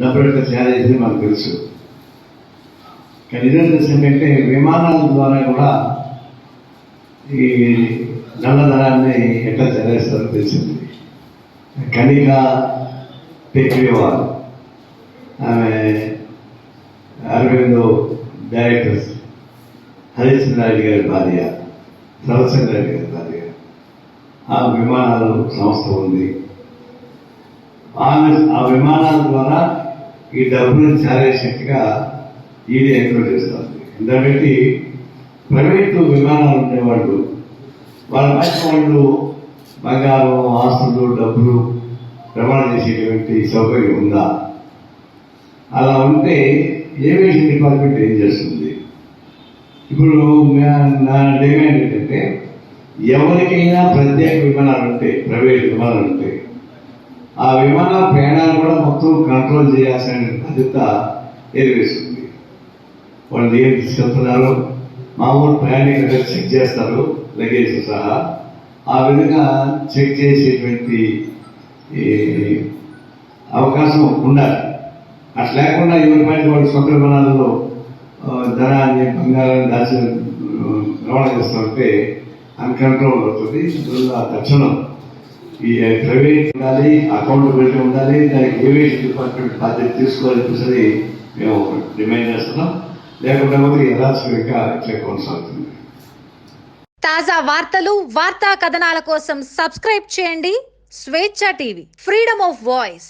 డబ్బులతో ఎట్లా చేయాలి మనకు తెలుసు. కానీ నిజం ఏంటంటే విమానాల ద్వారా కూడా ఈ నల్లధనాన్ని ఎట్లా చేరేస్తారో తెలిసింది. కనిక టెక్నివాల్ ఆమె అరవిందో డైరెక్టర్స్ హరిచంద్ర రెడ్డి గారి భార్య సరచంద్ర రెడ్డి గారి భార్య ఆ విమానాలు సంస్థ ఉంది. ఆమె ఆ విమానాల ద్వారా ఈ డబ్బులను చాలేసినట్టుగా ఈడీ ఎంక్వైరీ చేస్తుంది. ఎందుకంటే ప్రైవేటు విమానాలు ఉండేవాళ్ళు. వాళ్ళ మధ్య వాళ్ళు బంగారం ఆస్తులు డబ్బులు రవాణా చేసేటువంటి సౌకర్యం ఉందా? అలా ఉంటే ఏవియేషన్ డిపార్ట్మెంట్ ఏం చేస్తుంది? ఇప్పుడు నా- నా డిమాండ్ ఏంటంటే ఎవరికైనా ప్రత్యేక విమానాలు ఉంటాయి ప్రైవేట్ విమానాలు ఉంటాయి ఆ విమాన ప్రయాణాలు కూడా మొత్తం కంట్రోల్ చేయాల్సిన బాధ్యత ఎదురేస్తుంది వాళ్ళు ఏం తీసుకెళ్తున్నారు మామూలు ప్రయాణికులు చెక్ చేస్తారు లగేజ్ సహా. ఆ విధంగా చెక్ చేసేటువంటి ఈ అవకాశం ఉండాలి. అట్లా లేకుండా ఎవరి పైన వాళ్ళు సొంత విమానాలలో ధనాన్ని బంగారాన్ని దాచి రవాణా రవాణా చేస్తుంటే అన్కంట్రోల్ అవుతుంది. అందువల్ల తక్షణం ఈ ప్రైవేట్ ఉండాలి అకౌంటబిలిటీ ఉండాలి దానికి ఏవియేషన్ డిపార్ట్మెంట్ బాధ్యత తీసుకోవాలని చెప్పేసి మేము డిమాండ్ చేస్తున్నాం. లేకుండా పోతే యథాశ్రంగా ఇట్లే కొనసాగుతుంది. తాజా వార్తలు వార్తా కథనాల కోసం సబ్స్క్రైబ్ చేయండి. స్వేచ్ఛ టీవీ ఫ్రీడమ్ ఆఫ్ వాయిస్.